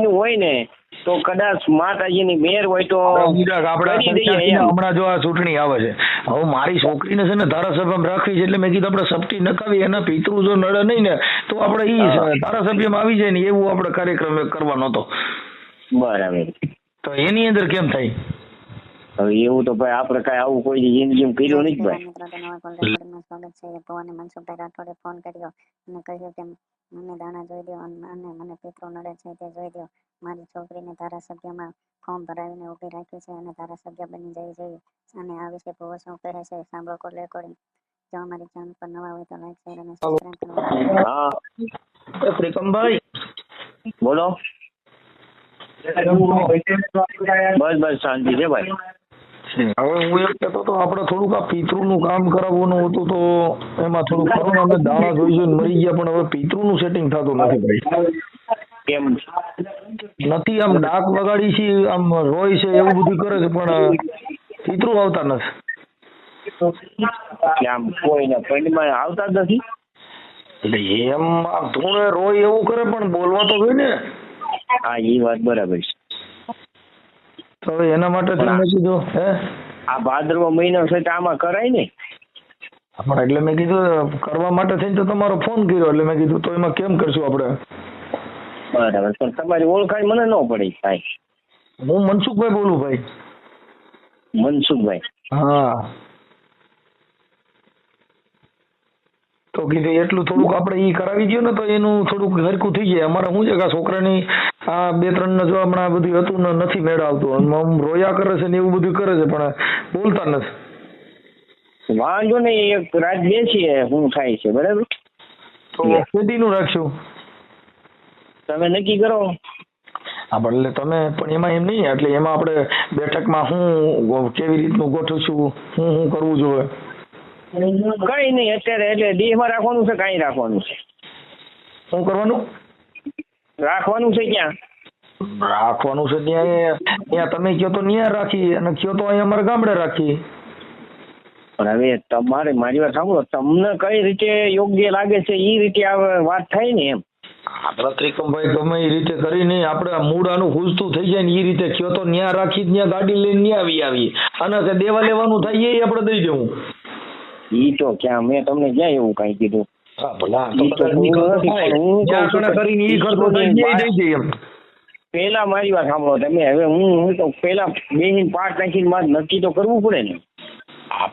નું હોય ને તો કદાચ માતાજીની મેર હોય તો. હમણાં જો આ ચૂંટણી આવે છે હવે મારી છોકરીને છે ને ધારાસભ્યમાં રાખવી છે એટલે મેં કીધું આપણે સપટી નખાવી એના પિતૃ જો નડે નહીં ને તો આપણે ઈ. ધારાસભ્યમાં આવી જાય ને એવું આપણે કાર્યક્રમ કરવાનો હતો બરાબર તો એની અંદર કેમ થાય હવે એવું તો ભાઈ આપણે કઈ આવું કોઈ જિંદગીમાં કર્યું નહીં ભાઈ. ભુવાને મનસુખભાઈ રાઠોડે ફોન કર્યો અને કહ્યું કે મને દાણા જોઈ દો અને મને પિતૃ નડે છે તે જોઈ દો મારી છોકરીને ધારાસભ્યમાં ફોર્મ ભરાવીને ઊભી રાખી છે અને ધારાસભ્ય બની જવી જોઈએ અને આ વિશે ભુવો શું કહે છે સાંભળો કોલ રેકોર્ડિંગ. જો અમારી ચેનલ પર નવા હોય તો લાઈક શેર અને સબસ્ક્રાઇબ કરો. હા. ત્રિકમભાઈ બોલો. બસ બસ શાંતિ છે ભાઈ. હવે હું એમ કહેતો તો આપણે થોડુંક આ પિતૃનું કામ કરાવવાનું હતું તો એમાં થોડુંક ખરું ને અમે દાણા જોઈ જોઈને મરી ગયા પણ હવે પિતૃનું સેટિંગ થતું નથી ભાઈ. કેમ? નથી આમ ડાક વગાડી છે આમ રોય છે એવું બધું કરે છે પણ પિતૃ આવતા નથી. આમ કોઈને પંડમાં આવતા જ નથી? એટલે એમ આમ ધૂણે રોય એવું કરે પણ બોલવા તો જોઈએ ને. હા એ વાત બરાબર છે. તો હવે એના માટે તમે કીધું હે? આ ભાદરવો મહિનો છે તો આમાં કરાય ને? પણ એટલે મેં કીધું કરવા માટે થઈને તો તમારો ફોન કર્યો એટલે મેં કીધું તો એમાં કેમ કરશું આપણે? બરાબર પણ તમારી ઓળખાણ મને ન પડી ભાઈ. હું મનસુખભાઈ બોલું ભાઈ. મનસુખભાઈ. હા. તો કીધું એટલું થોડુંક આપણે ઈ કરાવી દઈએ ને તો એનું થોડુંક હરકું થઈ જાય. અમારે શું છે કે આ છોકરાની આ બે ત્રણ ને જો હમણાં બધું હતું ને નથી મેળ આવતો આમ રોયા કરે છે ને એવું બધું કરે છે પણ બોલતા નથી. વાંધો નહીં એક રાત બેસીએ શું થાય છે બરાબર? તો ખેતીનું રાખશું? તમે નક્કી કરો. હા પણ એટલે તમે પણ એમાં એમ નહીં એટલે એમાં આપણે બેઠકમાં હું કેવી રીતનું ગોઠવશું હું શું કરવું જોઈએ? કઈ નહીં અત્યારે એટલે દેહમાં રાખવાનું છે કાંઈ રાખવાનું છે. શું કરવાનું? રાખવાનું છે ક્યાં? રાખવાનું છે ત્યાં ત્યાં તમે કયો તો ત્યાં રાખી અને કયો તો અહીંયા અમારા ગામડે રાખી. પણ હવે તમારે મારી વાત સાંભળો તમને કઈ રીતે યોગ્ય લાગે છે એ રીતે આ વાત થાય ને એમ. આપણા ત્રિકમભાઈ ગમે એ રીતે કરીને આપણે આ મૂળ આનું ખૂજતું થઈ જાય ને એ રીતે કયો તો ત્યાં રાખી ત્યાં ગાડી લઈને ત્યાં આવી આવી અને દેવા લેવાનું થાય એ આપણે દઈ દેવું. ઈ તો ક્યાં મેં તમને ક્યાં એવું કઈ કીધું? પેલા મારી વાત સાંભળો તમે હવે હું હું તો પેલા બે પાઠ નાખીને મારે નક્કી તો કરવું પડે ને.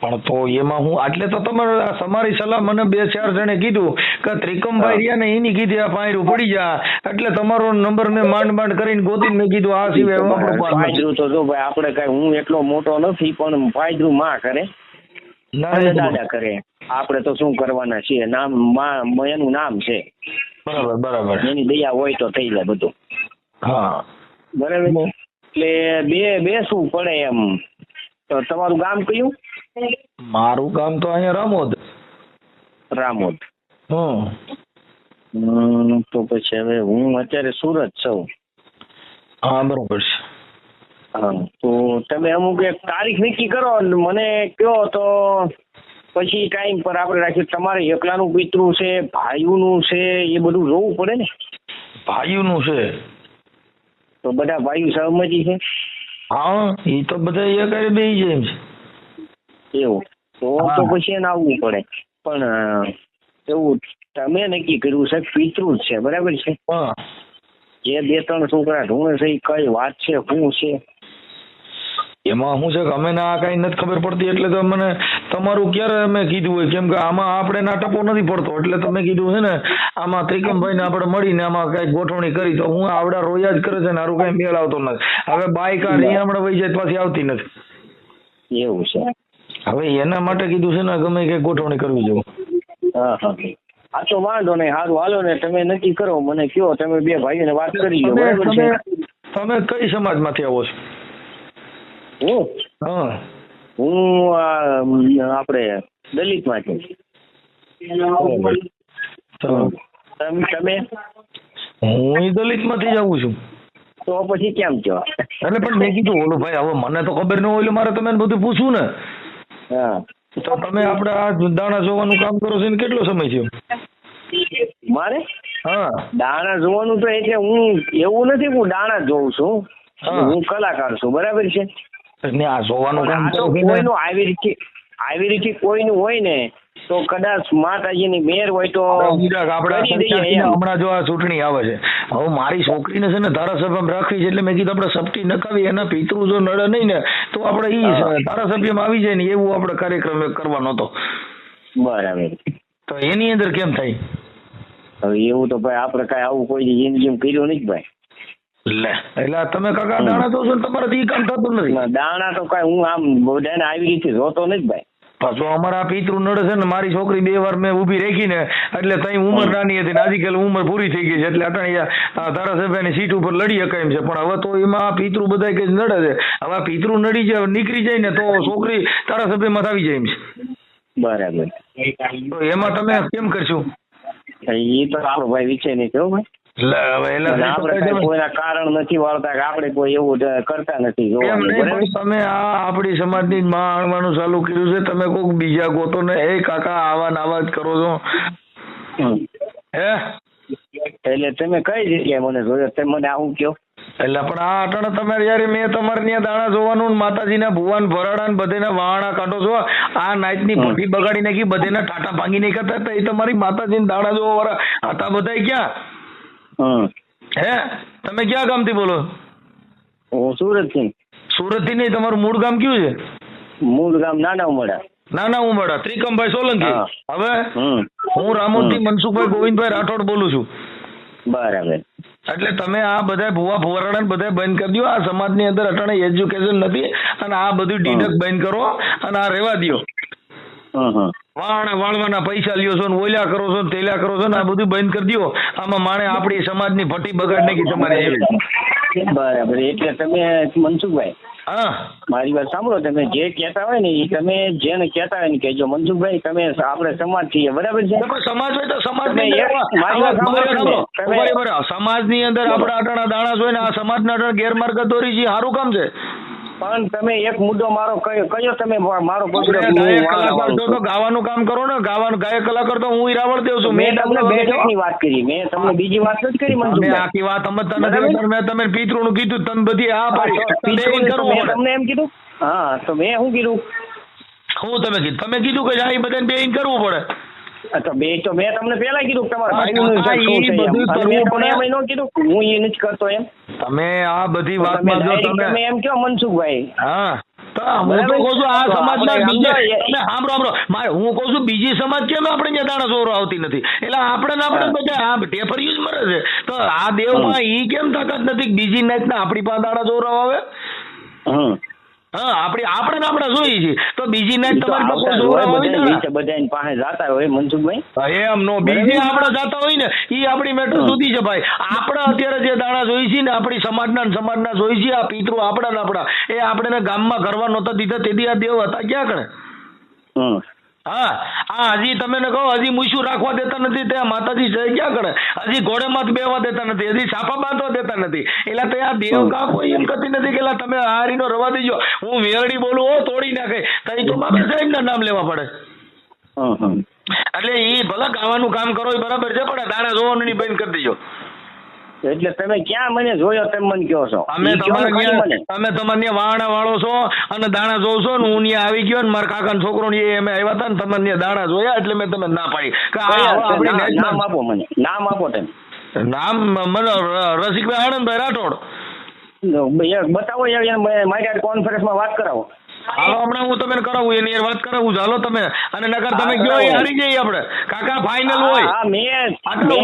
પણ તો એમાં હું એટલે તો તમારે તમારી સલાહ મને બે ચાર જણે કીધું કે ત્રિકમભાઈ રહ્યા ને એની કીધી આ પાયરું પડી જા. એટલે તમારો નંબર મેં માંડ માંડ કરીને ગોતીને મેં કીધું આ સિવાય આપણું પાર તો જો ભાઈ આપણે કઈ હું એટલો મોટો નથી પણ ફાયદરું માં કરે. દાદા કરે. આપણે તો શું કરવાના છીએ? નામમાં એનું નામ છે. બરાબર બરાબર. એની દયા હોય તો થઈ જાય બધું. હા. બરાબર એટલે બે બેસવું પડે એમ? તો તમારું ગામ કયું? મારું કામ તો અહીંયા રામોદ. રામોદ. હમ તો પછી હવે હું અત્યારે સુરત છું. હા બરોબર છે. તો તમે અમુક એક તારીખ નક્કી કરો અને મને કહો તો પછી ટાઈમ પર આપણે રાખીએ. તમારે એકલાનું પિતૃ છે ભાઈઓનું છે એ બધું જોવું પડે ને? ભાઈઓનું છે. તો બધા ભાઈઓ સહમતી છે? હા એ તો બધા એકારે બે જાય છે. એવું. તો તો પછી એને આવવું પડે. પણ એવું તમે નક્કી કર્યું છે પિતૃ જ છે બરાબર છે? હા. જે બે ત્રણ છોકરા ઢૂંઢે છે એ કઈ વાત છે શું છે? એમાં શું છે કે અમે આ કઈ નથી ખબર પડતી એટલે તો મને તમારું ક્યારે અમે કીધું હોય? કેમ કે આમાં આપણે ના ટપો નથી પડતો એટલે તમે કીધું છે ને આમાં ત્રિકમભાઈ ને આપણે મળીને આમાં કઈ ગોઠવણી કરી તો હું આવડા રોયા જ કરે છે ને કઈ મેળ આવતો નથી. હવે બાઈક આ રીયામણે વહી જાય પાછી આવતી નથી. એવું છે. હવે એના માટે કીધું છે ને ગમે કઈ ગોઠવણી કરવી જોઈએ હા હા. હા તો વાંધો નહીં સારું હાલો ને તમે નક્કી કરો મને કયો તમે બે ભાઈઓને વાત કરી લો તમે કઈ સમાજમાંથી આવો છો? હું? હા. હું આ, અમ, આપણે દલિતમાંથી. તો તમે તમે? હું દલિતમાંથી જ આવું છું. તો પછી કેમ છો? એટલે પણ મેં કીધું ઓલું ભાઈ હવે મને તો ખબર ન હોય એટલે મારે તમે બધું પૂછવું ને. હા. તો તમે આપણે આ દાણા જોવાનું કામ કરો છો ને કેટલો સમય છે મારે? હા. દાણા જોવાનું તો એટલે હું એવું નથી હું દાણા જોઉં છું. હું કલાકાર છું બરાબર છે? ને આ જોવાનું કામ તો કોઈનું આવી રીતે આવી રીતે કોઈનું હોય ને તો કદાચ માતાજીની મેર હોય તો. હમણાં જો આ ચૂંટણી આવે છે. હવે મારી છોકરીને છે ને ધારાસભ્યમાં રાખવી છે એટલે મેં કીધું આપણે સપટી નખાવી એના પિતૃ જો નડે નહીં ને તો આપણે ઈ ધારાસભ્યમાં આવી જાય ને એવું આપણે કાર્યક્રમ કરવાનો હતો. બરાબર. તો એની અંદર કેમ થાય? હવે એવું તો ભાઈ આપણે કઈ આવું કોઈ જિંદગીમાં કર્યું નહીં ભાઈ. લે. એટલે તમે કાકા દાણા તો છો ને તમારાથી ઈ કામ થતું નથી. દાણા તો કઈ હું આમ બધાને આવી રીતે જોતો નથી ભાઈ. પાછો અમારા પિતૃ નડે છે ને મારી છોકરી બે વાર મેં ઊભી રેખી ને એટલે તઈ ઉંમર નાની હતી આજકાલ ઉંમર પૂરી થઈ ગઈ છે એટલે અટાણી ધારાસભ્યની સીટ ઉપર લડી શકાય એમ છે. પણ હવે તો એમાં પિતૃ બધા કઈ નડે છે. હવે પિતૃ નડી જાય નીકળી જાય ને તો છોકરી ધારાસભ્યમાં આવી જાય એમ છે. બરાબર. તો એમાં તમે કેમ કરશો? એ તો આપણો ભાઈ વિચાર નહીં કેવો ભાઈ. કોઈના કારણ નથી વાળતા કે આપણે કોઈ એવું કરતા નથી એમ જોવાનું નહીં બરાબર પણ તમે આ આપણી સમાજની માં આણવાનું ચાલુ કર્યું છે. તમે કોક બીજા ગોતો ને એ કાકા આવા નાવા જ કરો છો. હે? એટલે તમે કઈ જગ્યાએ મને જોયો? તમે મને આવું કયો એટલે પણ આ અટાણે તમારે યાર મેં તમારે ત્યાં દાણા જોવાનું ને માતાજીના ભુવાન ભરાડા ને બધેના વાહણા કાઢો છો આ નાઈટની ની ભઠ્ઠી બગાડી નાખી બધેના ટાટા ભાંગી નહીં કરતા એ તમારી માતાજીને દાણા જોવા વાળા હતા બધા ક્યાં? હે. તમે ક્યાં ગામથી બોલો? હું સુરતથી સુરતથી નહીં તમારું મૂળ ગામ કયું છે? મૂળ ગામ નાના ઉમડા નાના ઉમરડા ત્રિકમભાઈ સોલંકી. હવે હું રામોદથી હમ. મનસુખભાઈ ગોવિંદભાઈ રાઠોડ બોલું છું. બરાબર. એટલે તમે આ બધા ભુવા ભુવારાને બધા બંધ કરી દો આ સમાજની અંદર અટાણે એજ્યુકેશન નથી અને આ બધું ડીડક બંધ કરો અને આ હમ હમ વાણ વાળવાના પૈસા લ્યો છો ને ઓલ્યા કરો છો ને તેલ્યા કરો છો ને આ બધું બંધ કરી દો આમાં માણે આપણી સમાજની ફટી બગાડ નાખી તમારી એવી બરાબર. એટલે તમે મનસુખભાઈ હા. મારી વાત સાંભળો તમે જે કહેતા હોય ને એ તમે જેને કહેતા હોય ને કહેજો. મનસુખભાઈ તમે આપણે સમાજ છીએ. બરાબર છે? સમાજ હોય તો સમાજ તમે એક- મારી વાત સાંભળો સમાજની અંદર આપણા અટાણા દાણા જોઈને આ સમાજ ના અટાણે ગેરમાર્ગ દોરી છે સારું કામ છે. પણ તમે એક મુદ્દો મારો કયો કયો તમે મારો તો ગાવાનું કામ કરો ને ગાવાનું ગાયક કલાકાર તો હું રાવળ દેવ છું મેં તમને બેઠકની વાત કરી મેં તમને બીજી વાત નથી કરી મને આખી વાત સમજતા નથી મેં તમે પિતૃ નું કીધું તમે બધી આ પાડી પિતૃને. તમને એમ કીધું? હા તો મેં શું કીધું? હું તમે કીધું? તમે કીધું કે આ બધાને બે કરવું પડે. તો બે તો મેં તમને પહેલા કીધું તમારા કીધું. હું એ નથી કરતો એમ. તમે આ બધી તમે વાતમાં જો તમે તમે એમ કહો મનસુખભાઈ. હા. હું તો કહું છું આ સમાજના બીજા. તમે સાંભળો સાંભળો. મારે હું કહું છું બીજી સમાજ કેમ આપણે ત્યાં દાણા સોરો આવતી નથી? એટલે આપણે આપણે બધા આ ટેફરિયું જ મરે છે. તો આ દેવમાં ઈ કેમ તાકાત નથી બીજી નાઈટના આપણી પાસે દાણા સોરો આવે? હમ. હા આપણી આપણે ને આપણે જોઈએ છીએ. તો બીજી નાઈટ તમારી પાસે આવતા હોય નીચે બધાયની પાસે જાતા હોય મનસુખભાઈ? એમ નો બીજે આપણે જાતા હોય ને ઈ આપણી મેટર સુધી છે ભાઈ. આપણે અત્યારે જે દાણા જોઈ છે ને આપણી સમાજના ને સમાજના જોઈ છે આ પિતૃ આપણા ને આપણા. એ આપણે ગામમાં કરવા નહોતા દીધા તેથી આ દેવ હતા ક્યાં કણે? હમ. હા આ હજી તમે ને કહો હજી મૂછું રાખવા દેતા નથી ત્યાં માતાજી જય ક્યાં કરે હજી ઘોડે માથ બેવા દેતા નથી હજી છાપા બાંધવા દેતા નથી. એટલે તે આ દેવ કા કોઈ એમ કરતી નથી કે તમે હારીનો રવા દેજો. હું વેરડી બોલું હો તોડી નાખે. તઈ તો બાબા સાહેબ ના નામ લેવા પડે. એટલે એ ભલે ગાવાનું કામ કરો એ બરાબર છે પણ દાણા જોવાનું બંધ કરી દેજો. એટલે તમે ક્યાં મને જોયો તમે મને કહો છો. અમે તમારે તમે તમારે વાણા વાળો છો અને દાણા જોવો છો ને હું ત્યાં આવી ગયો ને મારા કાકા છોકરો ને એ અમે આવ્યા હતા ને તમારે દાણા જોયા એટલે મેં તમને ના પાડી. કે? આપણી નામ- આપો મને. નામ આપો તમે. નામ મને રસિકભાઈ આનંદભાઈ રાઠોડ. બતાવો યાર મારી કોન્ફરન્સમાં વાત કરાવો. હાલો હમણાં હું તમને કરાવું એની વાત કરાવું ચાલો તમે. અને નગર તમે એ હારી જઈએ આપણે. કાકા ફાઇનલ હોય. આટલું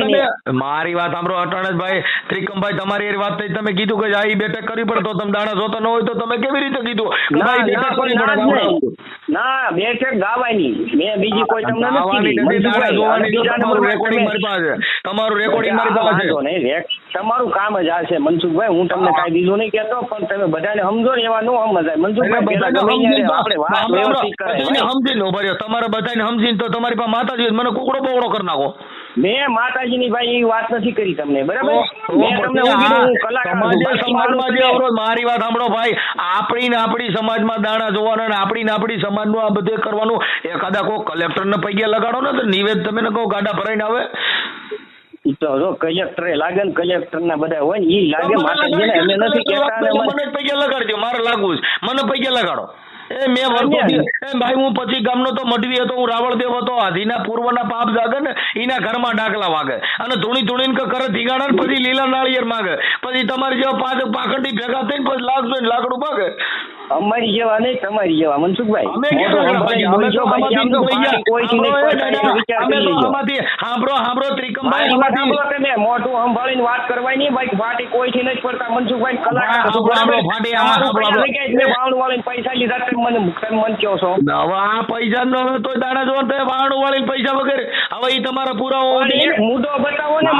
તમે મારી વાત સાંભળો અટાણેશભાઈ ત્રિકમભાઈ તમારી એ વાત થઈ તમે કીધું કે આ બેઠક કરવી પડે તો તમે દાણા જોતો ન હોય તો તમે કેવી રીતે કીધું? ના, ભાઈ બેઠક કરવી પડે. ના બેઠક ગાવાની. મેં બીજી કોઈ તમને નથી તમારું રેકોર્ડિંગ મારી પાસે તમારું રેકોર્ડિંગ મારી પાસે તમારું કામ જ આ છે મનસુખભાઈ. હું તમને. કાંઈ બીજું નહીં કહેતો પણ તમે બધાને સમજો ને એવા ન સમજાય એટલે મનસુખભાઈ પહેલા બધાને સમજીને તો- ભાઈ. તમારે બધાને સમજીને તો તમારી પાસે માતાજી મને કુકડો બગડો કરી નાખો. મેં માતાજીની ભાઈ વાત નથી કરી તમને બરાબર. સમાજે સમાજમાં જે અવરોધ મારી વાત સાંભળો ભાઈ. આપણી ને આપણી સમાજમાં દાણા જોવાના ને આપણી ને આપણી સમાજનું આ બધું કરવાનું. એકાદા કોઈ કલેક્ટરને પૈયા લગાડો ને તો નિવેદ તમે ને કહો ગાડા ભરાઈને આવે. તો જો કલેક્ટરે લાગે ને કલેક્ટર ના બધા હોય ને એ લાગે માતાજીને અમે નથી કહેતા ને મને પૈસા લગાડજો મારે લાગવું છે. મને પૈસા લગાડો. એ મેં. એ ભાઈ હું પછી ગામનો તો મઢવી હતો હું રાવળદેવ હતો. આધીના પૂર્વના પાપ જાગે ને એના ઘરમાં ડાકલા વાગે. અને ધૂણી ધૂણીને કે કરે ધીગાડા પછી લીલા નાળિયેર માગે. પછી તમારી જેવા પાંચ પાખંડી ભેગા થઈને પછી લાગજો ને લાકડું માગે અમારી જેવા નહીં તમારી જેવા. મનસુખભાઈ અમે મોટો સંભાળીને ભાઈ? ભાઈ નહીં ત્રિકમભાઈ વાત આમાંથી- સાંભળો તમે મોઢું સંભાળીને વાત કરવાની બાકી ફાટી કોઈથી નથી પડતા. મનસુખભાઈ કલાકાર પૈસા વાળીને લીધા તમે મને તમે મન કહો છો. હવે આ પૈસા નો તો દાણા જોવા તો વાળું વાળી પૈસા વગેરે. હવે ઈ તમારા પુરાવો મુદ્દો બતાવો ને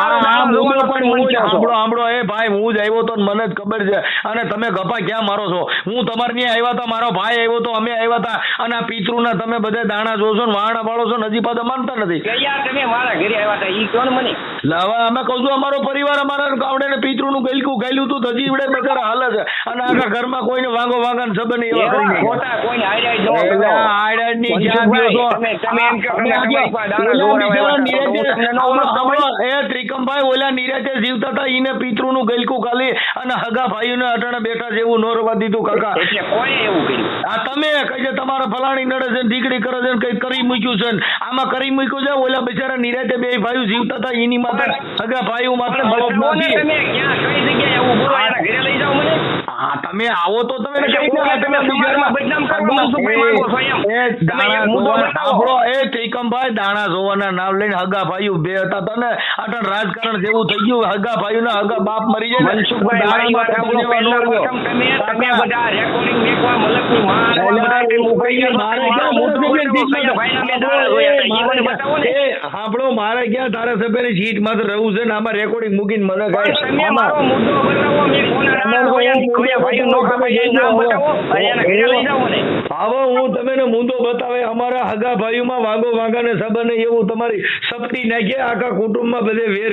મુદ્દો પણ હું સાંભળો સાંભળો. એ ભાઈ હું જ આવ્યો તો મને જ ખબર છે. અને તમે ગપા ક્યાં મારો છો? હું તમારે ત્યાં આવ્યા હતા મારો ભાઈ આવ્યો તો અમે આવ્યા હતા અને આ પિતૃના તમે બધા દાણા જોશો ને વાણા વાળો છો હજી પાછા માનતા નથી. ગયા તમે મારા ઘરે આવ્યા હતા ઈ કહો મને. હવે અમે કહું છું અમારો પરિવાર અમારા ગામડે ને પિતૃનું ગલકું ગાયલું હતું હજી ઈવડે બચારા હાલે છે. અને આખા ઘરમાં કોઈને વાંગો વાંગાને સબ નહીં એવા કરી ખોટા કોઈને હાર્યા જ ન જ્યાં ગયો તમે- તમે એમ કે દાણા જોવા એ ત્રિકમભાઈ ઓલા નિરાંતે જીવતા હતા ઈને પિતૃનું ગલકું ખાલી અને હગા ભાઈઓને અટાણે બેઠા છે એવું ન રવા દીધું કાકા. કોણે એવું કર્યું. આ તમે કઈ છે તમારા ફલાણી નડે છે દીકરી કરે છે કઈ કરી મૂક્યું છે આમાં કરી મૂક્યું છે? ઓલા બિચારા નિરાતે બે ભાઈઓ જીવતા હતા એની માત્ર સગા ભાઈઓ માત્ર બળદ નથી. તમે ક્યાં કઈ જગ્યાએ બોલો? એના ઘરે લઈ જાઓ મને. તમે આવો તો તમે તમે દાણા જોવાના નામ લઈને હગા ભાઈ બે હતા. તને અટણ રાજકારણ જેવું થઈ ગયું. હગા ભાઈઓના હગા બાપ મરી જાય ને, મનસુખભાઈ સાંભળો માર ક્યાં ધારાસભ્યની. સીટ સીટમાં કયા ભાઈના મેં દાણા જોયા હતા, ઈ મને બતાવો ને. એ સાંભળો મારે ક્યાં ધારાસભ્યની સીટમાં તો રહું છે ને આમાં રેકોર્ડિંગ મૂકીને મને હવે હું તમને મુદ્દો બતાવે અમારા હગા ભાઈઓમાં વાંગો વાંગા ને સંબંધ એવું તમારી સપટી નાખીએ આખા કુટુંબમાં બધે વેર